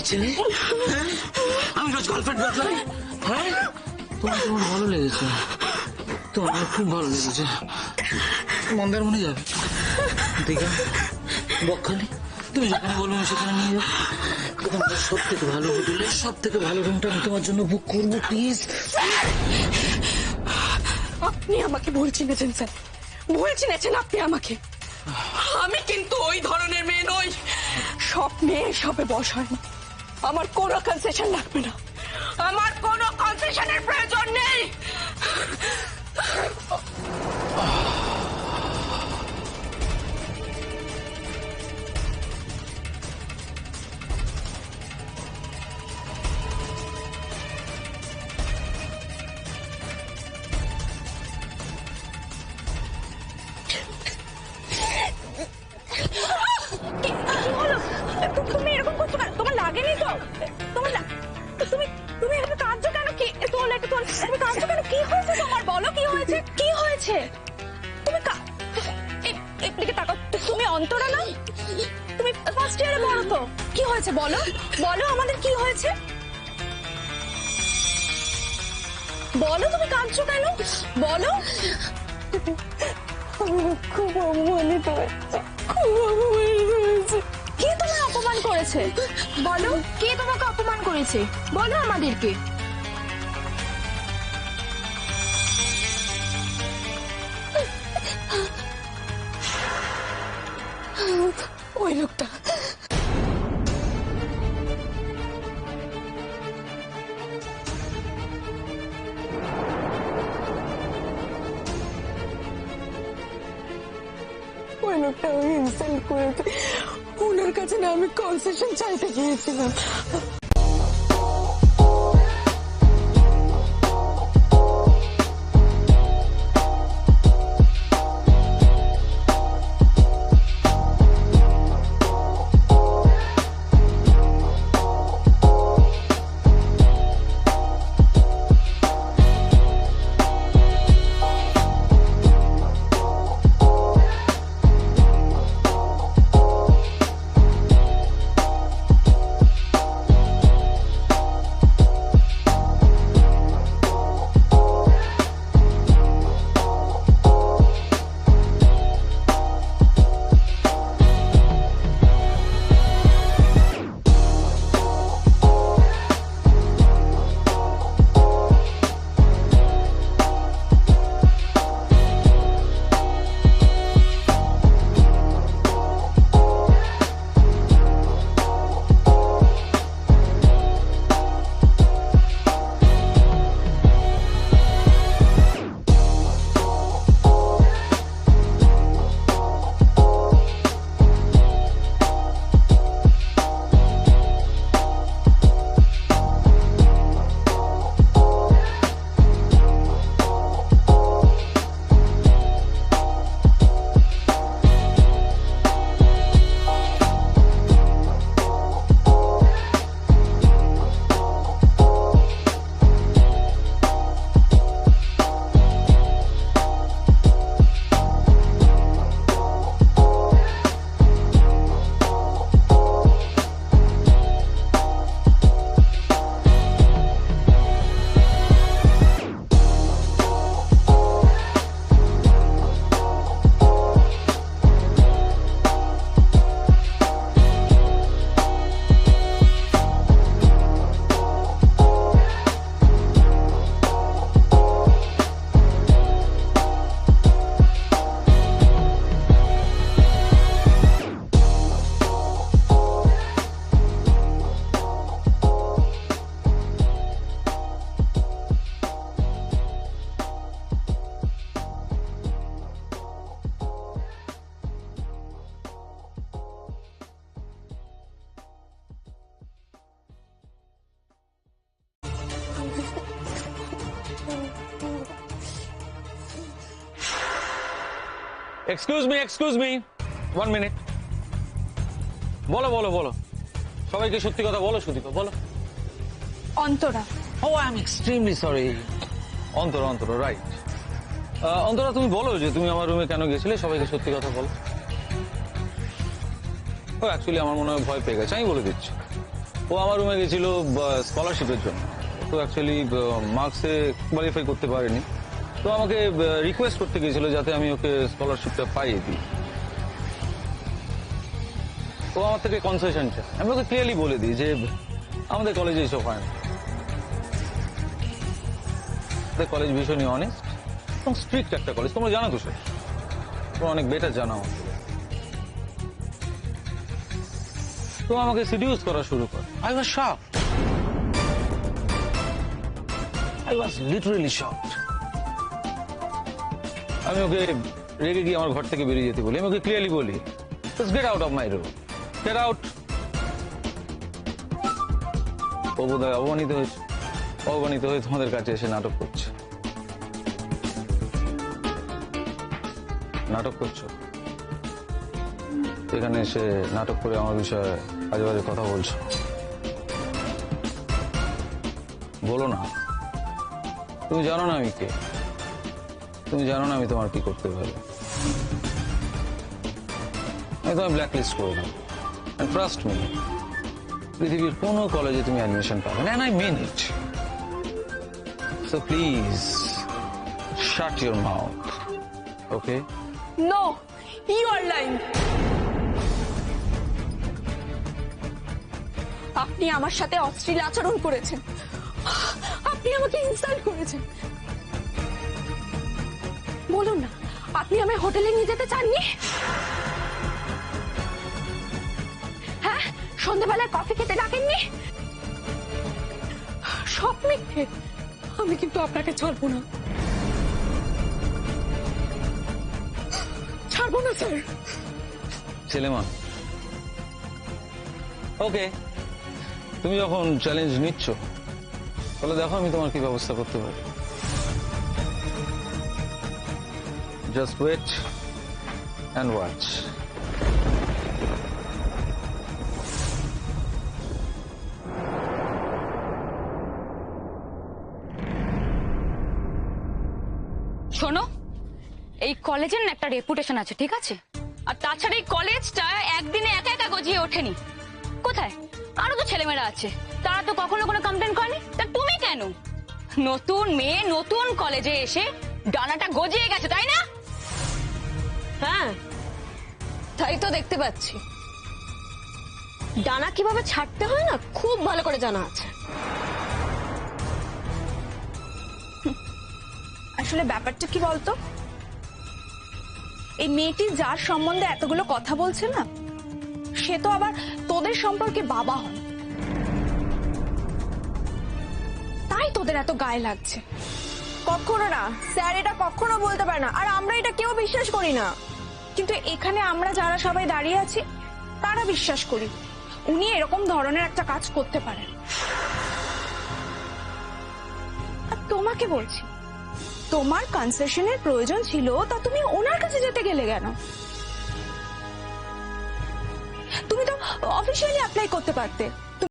ছেলে? আমি রোজ গার্লফ্রেন্ড বদলাই। হ্যাঁ? তোমার তোমার ভালো লেগেছে? তোমার খুব ভালো লেগেছে। মন্দারমণি যাবে। দীঘা, বকখালি। তুমি যেখানে বলবে সেখানে নিয়ে যাব। সব থেকে ভালো হোটেলে সব থেকে ভালো রুমটা আমি তোমার জন্য বুক করব প্লিজ আপনি আমাকে ভুল চিনেছেন, স্যার। ভুল চিনেছেন আপনি আমাকে। আমি কিন্তু ওই ধরনের মেয়ে নই। সব মেয়ে সবে বস হয় না। আমার কোনো কনসেশন লাগবে না। আমার তুমি কাঁদছো কেন? কি হয়েছে তোমার? বলো কি হয়েছে? কি হয়েছে? তুমি এদিকে তাকাও। তুমি অন্তরা না? তুমি ফার্স্ট ইয়ারে পড়ো তো। কি হয়েছে? বলো। বলো আমাদের কি হয়েছে? বলো তুমি কাঁদছো কেন? বলো। খুব অপমানিত হয়েছে খুব অপমানিত হয়েছে কে তোমার অপমান করেছে? বলো। কে তোমাকে অপমান করেছে? বলো আমাদেরকে। লোকটা ওই ইনসাল্ট করেছে। ওনার কাছে না আমি কনসেশন চাইতে গিয়েছিলাম। Excuse me excuse me one minute বলো বলো বলো। সবাইকে সত্যি কথা বলো সুদীপা বলো। Antara. Oh I am extremely sorry Antar Antar right Antara তুমি বলো যে তুমি আমার রুমে কেন গেছিলে? সবাইকে সত্যি কথা বলো। ও অ্যাকচুয়ালি আমার মনে হয় ভয় পেয়ে গেছে। আমি বলে দিচ্ছি। ও আমার রুমে গেছিল স্কলারশিপের জন্য। তো অ্যাকচুয়ালি মার্কসে কোয়ালিফাই করতে পারেনি। তো আমাকে রিকোয়েস্ট করতে গিয়েছিল যাতে আমি ওকে স্কলারশিপটা পাইয়ে দিই। ও আমার থেকে কনসেশন চায়। আমি ওকে ক্লিয়ারলি বলে দিই যে, আমাদের কলেজে এসব হয় না। কলেজ ভীষণই অনেস্ট এবং স্ট্রিক্ট একটা কলেজ তোমরা জানো তো স্যার তোমরা অনেক বেটার জানো আমার তো আমাকে সিডিউস করা শুরু কর। I was shock I was literally shock আমি ওকে রেগে গিয়ে আমার ঘর থেকে বেরিয়ে যেতে বলি। আমি ওকে ক্লিয়ারলি বলি get out of my room get out ও অপমানিত হয়েছে অপমানিত হয়ে তোমাদের কাছে এসে নাটক করছে। নাটক করছ? এখানে এসে নাটক করে আমার বিষয়ে আজে বাজে কথা বলছো। বলো না। তুমি জানো না আমি কে? তুমি জানো না আমি তোমার কি করতে পারি। আমি তোমায় ব্ল্যাক লিস্ট করে দেবো। ট্রাস্ট মি পৃথিবীর কোনো কলেজে তুমি অ্যাডমিশন পাবে না I mean it so please shut your mouth okay no you are lying আপনি আমার সাথে অশ্লীল আচরণ করেছেন। আপনি আমাকে ইনসাল্ট করেছেন। বলুন না, আপনি আমায় হোটেলে নিয়ে যেতে চাননি? হ্যাঁ সন্ধ্যাবেলায় কফি খেতে ডাকেননি? সব মিথ্যে, আমি কিন্তু আপনাকে ছাড়বো না। ছাড়বো না, স্যার। ছেলেমান ওকে, তুমি যখন চ্যালেঞ্জ নিচ্ছ, তাহলে দেখো আমি তোমার কি ব্যবস্থা করতে পারি। জাস্ট ওয়েট অ্যান্ড ওয়াচ শোনো, এই কলেজের একটা রেপুটেশন আছে, ঠিক আছে? আর তাছাড়া এই কলেজটা একদিনে একা একা গজিয়ে ওঠেনি। কোথায়? আরও তো ছেলেমেয়েরা আছে। তারা তো কখনো কোনো কমপ্লেন করেনি? তা তুমি কেন? নতুন মেয়ে নতুন কলেজে এসে ডানাটা গজিয়ে গেছে, তাই না? হ্যাঁ তাই তো দেখতে পাচ্ছি। ডানা কীভাবে ছাড়তে হয় না, খুব ভালো করে জানা আছে। আসলে ব্যাপারটা কি বলতো? এই মেয়েটি যার সম্বন্ধে এতগুলো কথা বলছে না, সে তো আবার তোদের সম্পর্কে বাবা হন তাই তোদের এত গায়ে লাগছে। কখনো না, স্যার এটা কখনো বলতে পারে না, আর আমরা এটা কেউ বিশ্বাস করি না। কিন্তু এখানে আমরা যারা সবাই দাঁড়িয়ে আছি, তারা বিশ্বাস করি, উনি এরকম ধরনের একটা কাজ করতে পারেন। তোমাকে বলছি, তোমার কনসেশনের প্রয়োজন ছিল, তা তুমি ওনার কাছে যেতে গেলে কেন? তুমি তো অফিসিয়ালি অ্যাপ্লাই করতে পারতে।